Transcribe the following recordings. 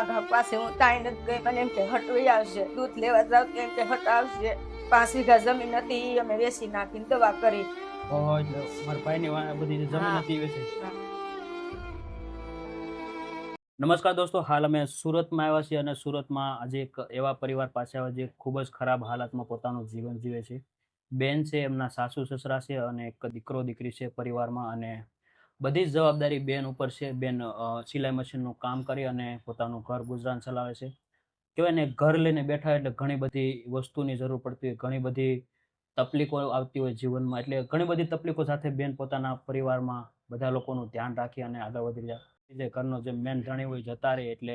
આગા પાસે હું તાઈ નથી ગઈ મને એમ કે હટવી આવશે દૂધ લેવા જાવ તો એમ કે હટ આવશે પાંચ વીઘા જમીન હતી અમે વેચી નાખીને દવા કરી. ઓહો એટલે મારા ભાઈની બધી જમીન હતી વેચી. નમસ્કાર દોસ્તો હાલ અમે સુરતમાં આવ્યા છીએ અને સુરતમાં આજે એક એવા પરિવાર પાસે આવ્યા જે ખૂબ જ ખરાબ હાલતમાં પોતાનું જીવન જીવે છે. બેન છે એમના સાસુ સસરા છે અને એક દીકરો દીકરી છે પરિવારમાં અને બધી જ જવાબદારી બેન ઉપર છે. બેન સિલાઈ મશીનનું કામ કરી અને પોતાનું ઘર ગુજરાન ચલાવે છે. કહેવાય ને ઘર લઈને બેઠા એટલે ઘણી બધી વસ્તુની જરૂર પડતી હોય, ઘણી બધી તકલીફો આવતી હોય જીવનમાં. એટલે ઘણી બધી તકલીફો સાથે બેન પોતાના પરિવારમાં બધા લોકોનું ધ્યાન રાખી અને આગળ વધી રહ્યા જે ઘરનો જે મેન ધણી હોય, જતા રહે એટલે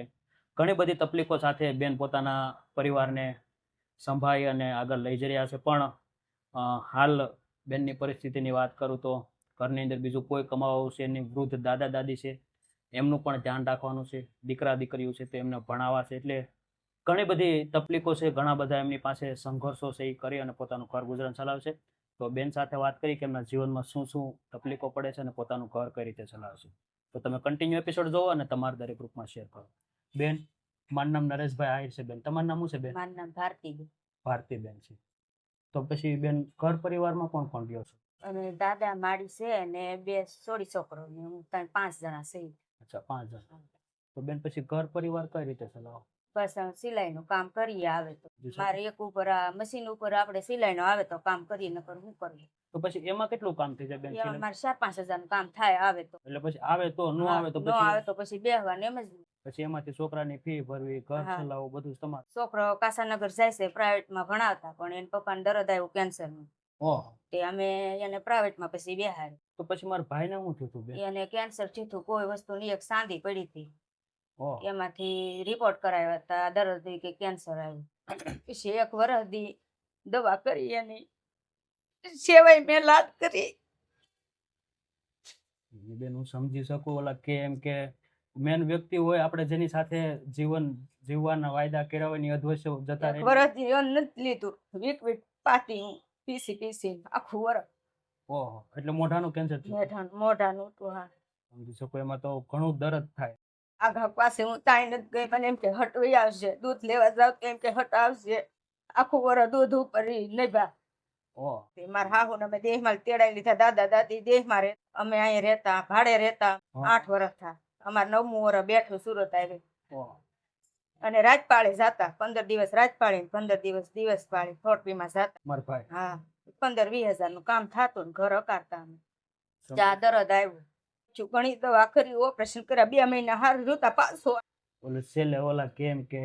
ઘણી બધી તકલીફો સાથે બેન પોતાના પરિવારને સંભાળી અને આગળ લઈ જઈ રહ્યા છે. પણ હાલ બેનની પરિસ્થિતિની વાત કરું તો ઘરની અંદર બીજું કોઈ કમાવા છે એની વૃદ્ધ દાદા દાદી છે એમનું પણ ધ્યાન રાખવાનું છે દીકરા દીકરીઓ છે તો એમને ભણાવવા છે. એટલે ઘણી બધી તકલીફો છે ઘણા બધા એમની પાસે સંઘર્ષો છે એ કરી અને પોતાનું ઘર ગુજરાન ચલાવશે. તો બેન સાથે વાત કરી કે એમના જીવનમાં શું શું તકલીફો પડે છે અને પોતાનું ઘર કઈ રીતે ચલાવશે. તો તમે કન્ટિન્યુ એપિસોડ જોવો અને તમારા દરેક ગ્રુપમાં શેર કરો. બેન મારું નામ નરેશભાઈ આહિર છે બેન. તમારું નામ શું છે બેન? મારું નામ ભારતી બેન. ભારતી બેન છે. તો પછી બેન ઘર પરિવારમાં કોણ કોણ રહ્યો છો? અને દાદા માડી છે અને બે સોળી છોકરો ને હું ત્રણ પાંચ જણા છે. અચ્છા પાંચ જણા. તો બેન પછી ઘર પરિવાર કઈ રીતે ચલાવો? બસ સિલાઈ નું કામ કરીએ આવે તો. મારે એક ઉપર મશીન ઉપર આપણે સિલાઈ નું આવે તો કામ કરીએ નકર હું કરીએ? તો પછી એમાં કેટલું કામ થઈ જાય બેન એમાં મારે ચાર પાંચ હજારનું કામ થાય આવે તો. એટલે પછી આવે તો ન આવે તો ન આવે તો પછી બેહવાનું એમ જ. પછી એમાંથી છોકરાની ફી ભરવી ઘર ચલાવવું બધું તમારે? છોકરો કાસાનગર જાય છે પ્રાઇવેટમાં ભણાવતા પણ એને પપ્પાને દરદ આવ્યું કેન્સરનું. ઓહો તે અમે એને પ્રાઇવેટમાં પછી બેહાર તો પછી મારા ભાઈને શું થયું હતું એને કેન્સર થયું હતું, કોઈ વસ્તુની એક સાંધી પડી હતી. એમાંથી રિપોર્ટ કરાવ્યા હતા દરરોજ કે કેન્સર આવ્યું. પછી એક વર્ષ દી દવા કરી એની સેવાય મેં લાદ કરી. બેન હું સમજી શકું ઓલા કે એમ કે મેન વ્યક્તિ હોય આપણે જેની સાથે જીવન જીવવાના વાયદા કર્યા હોયની અધવશ્ય જતા રહે. વર્ષ દી અન્ન નથી લીધું. વીક વીક પાતી હું પીસી પીસી આખું વરસ. ઓહો એટલે મોઢાનું કેન્સર થયું. મોઢાનું તો હા. સમજી શકો એમાં તો ઘણું દર્દ થાય. આઘા પાસે હું તાઈ નથી ગઈ મને એમ કે હટવી આવશે દૂધ લેવા જાવ તો એમ કે હટ આવશે આખું વર દૂધ ઉપર નભા ઓહ. મારા હાહુ અમે દેહમાં તેડાઈ લીધા દાદા દાદી દેહમાં મારે અમે અહીંયા રહેતા ભાડે રહેતા આઠ વર્ષ થા. અમારે નવમું વર્ષ બેઠું સુરત આવી અને રાજપાળે જાતા પંદર દિવસ રાજપાળે પંદર દિવસ દિવસ પાળે થોટપીમાં જાતા. મારા ભાઈ. હા પંદર વીસ હજારનું કામ થતું ને ઘર અકારતા અમે. ચા દરદ આવ્યું. છું ઘણી દવા કરી ઓપરેશન કર્યા બે મહિના હાર જોતા પાછો ઓલું છેલ્લે ઓલા કેમ કે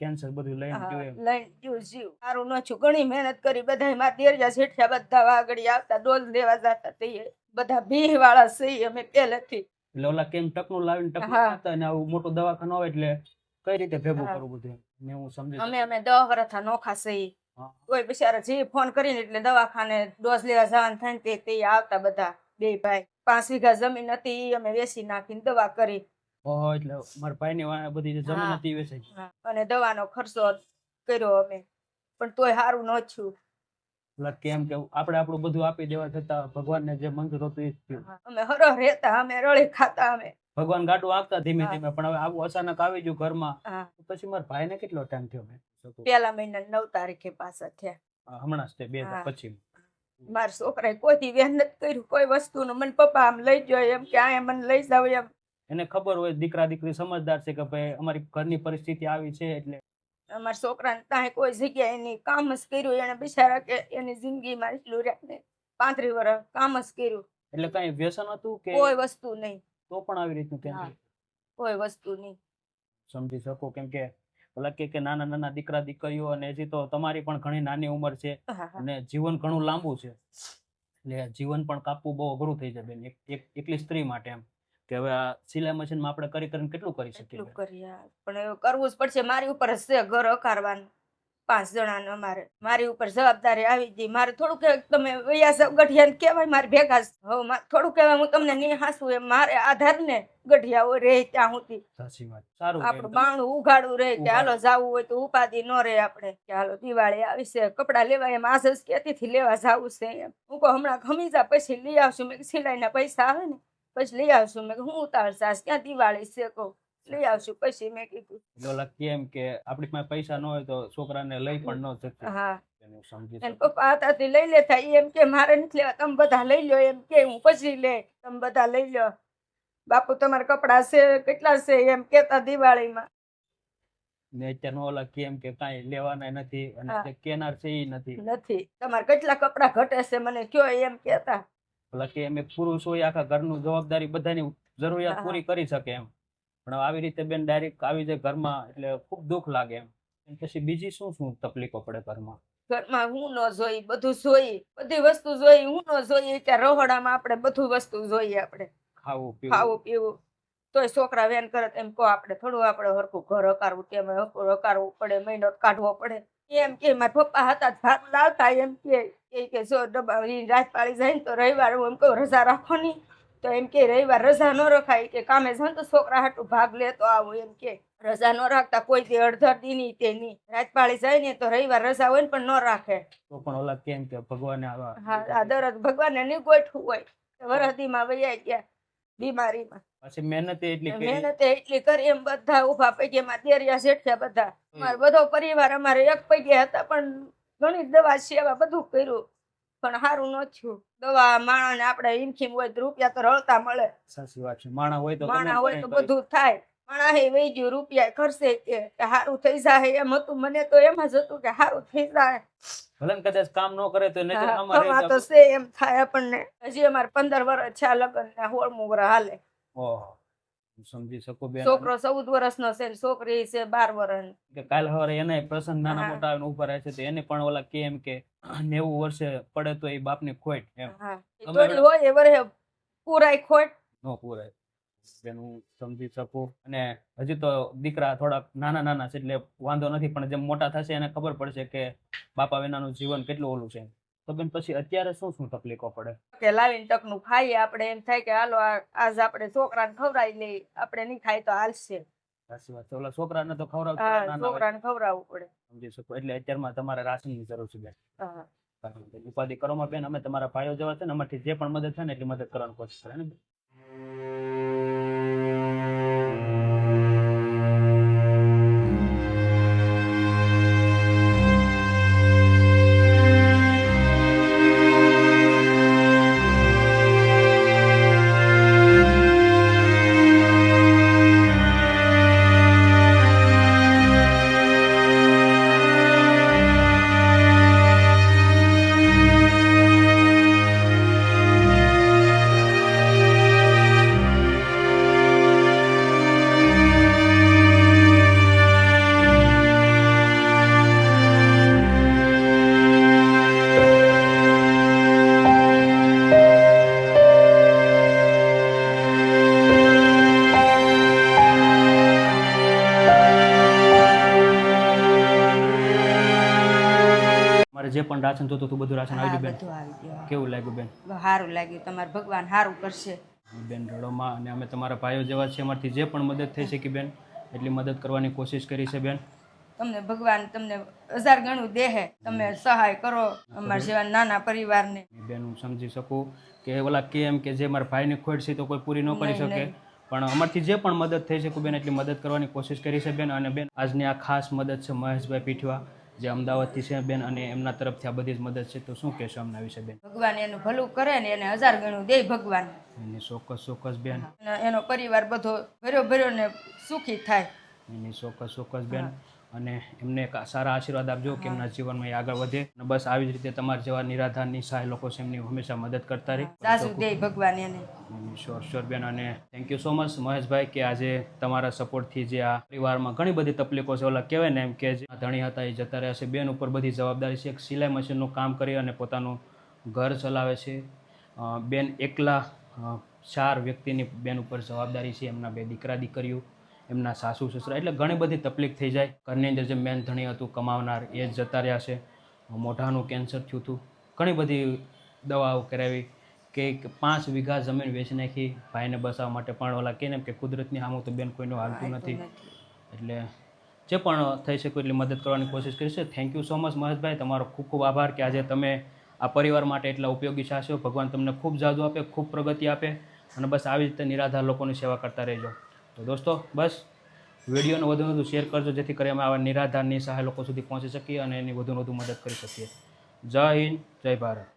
કેન્સર બધું લઈને ગયું લઈને ગયું જીવ. સારું ન છું ઘણી મહેનત કરી બધા માં દેરજા શેઠિયા બધા વાગડી આવતા ડોલ લેવા જતા તે બધા ભીહ વાળા સહી અમે પહેલેથી. એટલે ઓલા કેમ ટકનું લાવીને ટકનું. ખાતા અને આવું મોટું દવાખાનું આવે એટલે કઈ રીતે ભેગું કરવું બધું ને હું સમજી અમે અમે દસ વર્ષ નોખા સહી કોઈ બિચારા જે ફોન કરીને એટલે દવાખાને ડોઝ લેવા જવાનું થાય તે તે આવતા બધા. બે ભાઈ. પાંચ વીઘા જમીન હતી અમે વેચી નાખીને દવા કરી. એટલે મારા ભાઈની બધી જમીન હતી વેચાઈ. અને દવાનો ખર્ચો કર્યો અમે. પણ તોય સારું ન થયું. એટલે કેમ કે આપણે આપણું બધું આપી દેવા છતાં ભગવાનને જે મંજૂર હતું એ જ થયું. અમે હરો રહેતા અમે રળી ખાતા અમે. ભગવાન ગાડું આપતા ધીમે ધીમે પણ હવે આવું અચાનક આવી ગયું ઘરમાં પછી મારા ભાઈને કેટલો ટાઈમ થયો મેં પેલા મહિના નવ તારીખે પાછા થયા. હમણાં જ તે બે. પછી. મારા છોકરાએ કોઈથી મહેનત કર્યું કોઈ વસ્તુનું. મને પપ્પા આમ લઈ જાય એમ કે આ મને લઈ જાવ એમ. એને ખબર હોય દીકરા દીકરી સમજદાર છે કે ભાઈ અમારી ઘરની પરિસ્થિતિ આવી છે એટલે. અમારા છોકરાને ત્યાં કોઈ જગ્યાએ એની કામ જ કર્યું એને બિચારા કે એની જિંદગીમાં એટલું રહ્યા ને પાંત્રીસ વર્ષ કામ જ કર્યું. એટલે કઈ વ્યસન હતું કે કોઈ વસ્તુ નહીં. તો પણ આવી રીતનું કેમ કોઈ વસ્તુ નહીં. સમજી શકો કેમ કે ઓલા કે કે નાના નાના દીકરા દીકરીઓ અને હજી તો તમારી પણ ઘણી નાની ઉંમર છે. અને જીવન ઘણું લાંબુ છે. એટલે જીવન પણ કાપવું બહુ અઘરું થઈ જાય બેન. એક એક- એકલી સ્ત્રી માટે એમ. કે હવે આ સિલાઈ મશીનમાં આપણે કરી કરીને કેટલું કરી શકીએ? પણ કરવું જ પડશે. મારી ઉપર જ છે. ઘર અકારવાનું પાંચ જણાનો અમારે મારી ઉપર જવાબદારી આવી ગઈ. મારે થોડું કે તમે વૈયા સાહેબ ગઢિયા ને કહેવાય મારે ભેગા હવે થોડું કહેવાય હું તમને નહીં હાસું એમ મારે આધાર ને ગઢિયાઓ રહે ત્યાં સુધી. આપણું બાણું ઉઘાડું રહે કે હાલો જવું જાવું હોય તો ઉપાધિ ન રહે આપણે. કે હાલો દિવાળી આવી છે કપડાં લેવા એમ આજ જ કેતીથી લેવા જવું છે એમ. હું કહું હમણાં ખમીજા પછી લઈ આવશું. મેં સિલાઈના પૈસા આવે ને પછી લઈ આવશું. મેં હું ઉતાર સાસ ક્યાં દિવાળી છે? કહું. લઈ આવશું. પછી મેં કીધું. ઓલા કેમ કે આપણી પાસે પૈસા ન હોય તો છોકરાને લઈ પણ ન શકીએ. હા. એને સમજી એને શકું. પપ્પા હાથાથી લઈ લેતા એમ કે મારે નથી લેવા. તમે બધા લઈ લો એમ કે હું પછી લે. તમે બધા લઈ લો બાપુ તમારા કપડા છે? કેટલા છે? એમ કેતા દિવાળીમાં. ને અત્યારે ઓલા કેમ કે કાંઈ લેવાના નથી અને કેનાર છે એ નથી. નથી. તમારે કેટલા કપડા ઘટે છે? મને કયો એમ કેતા ઓલા કે એમ પુરુષ હોય આખા ઘરનું જવાબદારી બધાની જરૂરિયાત પૂરી કરી શકે એમ. પણ આવી રીતે બેન ડાયરેક્ટ આવી જાય ઘરમાં એટલે ખૂબ દુઃખ લાગે એમ. પછી બીજી શું શું તકલીફો પડે ઘરમાં? ઘરમાં હું ન જોઈ બધું જોઈ બધી વસ્તુ જોઈ હું ન જોઈ કે રહોડામાં આપણે બધું વસ્તુ જોઈએ આપણે. ખાવું પીવું. ખાવું પીવું. તોય છોકરા વેન કરે એમ કહો આપણે થોડું આપણે હરખું ઘર હકારવું તેમ હકારવું પડે મહિનો કાઢવો પડે. એમ કે મારા પપ્પા હતા ભાત લાવતા એમ કે જો ડબ્બા રાત પાડી જાય ને તો રવિવાર હું એમ કહું રજા રાખો ની. તો એમ કે રવિવાર રજા ન રખાય. કે કામે જાય તો છોકરા હાટું ભાગ લેતો આવું એમ કે. રજા ન રાખતા કોઈ દી અડધર દી ની તે ની. રાજપાળી જાય ને તો રવિવાર રજા હોય ને પણ ન રાખે. તો પણ ઓલા કેમ કે ભગવાન હા દરદ ભગવાનને નહીં ગોઠવું હોય. વરદીમાં વૈયા ગયા બીમારીમાં. પછી મહેનત એટલી કરી. મહેનત એટલી કરી એમ બધા ઊભા પૈકી તેરિયા શેઠિયા બધા. અમારો બધો પરિવાર અમારે એક પૈકી હતા પણ ઘણી દવા સેવા બધું કર્યું. પણ સારું ન થયું. દવા માણસને આપડે ઈમખીમ હોય તો રૂપિયા તો રળતા મળે. સાચી વાત છે. માણા હોય તો માણા હોય તો બધું થાય. માણા હે વહી ગયું રૂપિયા ખર્ચે કે સારું થઈ જાય એમ હતું. મને તો એમ જ હતું કે સારું થઈ જાય ભલે કદાચ કામ ન કરે તો કમા તો છે એમ થાય આપણને. હજી અમારે પંદર વર્ષ છે લગ્ન ને હોળમું હાલે. ઓહો. સમજી શકો બેન? છોકરો ચૌદ વર્ષનો છે ને છોકરી છે બાર વર્ષ કે કાલ સવારે એને પ્રસંગ નાના મોટા આવીને ઊભા રહે છે તો એને પણ ઓલા કેમ કે નેવું વર્ષે પડે તો એ બાપની ખોટ એમ. હોય એ પૂરાય ખોટ. નો પૂરાય. બેન હું સમજી શકું અને હજી તો દીકરા થોડાક નાના નાના છે એટલે વાંધો નથી પણ જેમ મોટા થશે એને ખબર પડશે કે બાપા વિનાનું જીવન કેટલું ઓલું છે તો બેન પછી અત્યારે શું શું તકલીફો પડે? કે લાવીને ટકનું ખાઈએ આપણે એમ થાય કે હાલો આજ આપણે છોકરાને ખવડાવી લઈએ આપણે નહીં ખાય તો હાલશે. સાચી વાત છે. ઓલા છોકરાને તો ખવડાવવું છોકરાને ખવડાવવું પડે. સમજી શકું. એટલે અત્યારમાં તમારે રાશનની જરૂર છે બેન. ઉપાધિ કરવામાં બેન અમે તમારા ભાઈઓ જેવા છે ને અમારથી જે પણ મદદ થાય ને એટલી મદદ કરવાની કોશિશ કરે ને જે પણ રાશન જોતું હતું બધું રાશન આવી ગયું બેન? કેવું લાગ્યું બેન? સારું લાગ્યું. તમારે ભગવાન સારું કરશે. બેન રડોમાં અને અમે તમારા ભાઈઓ જેવા છે અમારથી જે પણ મદદ થઈ શકી બેન એટલી મદદ કરવાની કોશિશ કરી છે બેન. તમને ભગવાન તમને હજાર ગણું દેહે. તમે સહાય કરો અમારા જેવા નાના પરિવારને. બેન હું સમજી શકું કે ઓલા કેમ કે જે મારા ભાઈની ખોટ છે તો કોઈ પૂરી ન કરી શકે. પણ અમારથી જે પણ મદદ થઈ શકે બેન એટલી મદદ કરવાની કોશિશ કરી છે બેન. અને બેન આજની આ ખાસ મદદ છે મહેશભાઈ પીઠવા. જે અમદાવાદથી છે બેન અને એમના તરફથી આ બધી જ મદદ છે. તો શું કહેશો એમના વિશે બેન? ભગવાન એનું ભલું કરે ને એને હજાર ગણું દે ભગવાન. એની ચોક્કસ ચોક્કસ બેન. એનો પરિવાર બધો ભર્યો ભર્યો ને સુખી થાય. એની ચોક્કસ ચોક્કસ બેન. અને એમને સારા આશીર્વાદ આપજો કે એમના જીવનમાં એ આગળ વધે. અને બસ આવી જ રીતે તમારા જેવા નિરાધાર નિસહાય લોકો છે એમની હંમેશા મદદ કરતા રહી. ભગવાન એને શ્યોર શ્યોર બેન અને thank you so much Maheshbhai કે આજે તમારા સપોર્ટથી જે આ પરિવારમાં ઘણી બધી તકલીફો છે. ઓલા કહેવાય ને એમ કે જે ધણી હતા એ જતા રહ્યા છે. બેન ઉપર બધી જવાબદારી છે. એક સિલાઈ મશીનનું કામ કરી અને પોતાનું ઘર ચલાવે છે. બેન એકલા ચાર વ્યક્તિની બેન ઉપર જવાબદારી છે. એમના બે દીકરા દીકરીઓ. એમના સાસુ સસરા એટલે ઘણી બધી તકલીફ થઈ જાય. ઘરની અંદર જે મેન ધણી હતું કમાવનાર એ જ જતા રહ્યા છે. મોઢાનું કેન્સર થયું હતું. ઘણી બધી દવાઓ કરાવી કે પાંચ વીઘા જમીન વેચી નાખી. ભાઈને બસાવવા માટે પણ ઓલા કહે ને કે કુદરતની સામું તો બેન કોઈનું હાલતું નથી. એટલે જે પણ થઈ શકે એટલી મદદ કરવાની કોશિશ કરીશ thank you so much Maheshbhai. તમારો ખૂબ ખૂબ આભાર કે આજે તમે આ પરિવાર માટે એટલા ઉપયોગી છાશો ભગવાન તમને ખૂબ જાદુ આપે ખૂબ પ્રગતિ આપે. અને બસ આવી રીતે નિરાધાર લોકોની સેવા કરતા રહેજો. તો દોસ્તો, બસ. વિડીયોને વધુ વધુ શેર કરજો, જેથી કરી અમે આવા નિરાધારની સહાય લોકો સુધી પહોંચી શકીએ અને એની વધુ વધુ મદદ કરી શકીએ. જય હિન્દ, જય ભારત.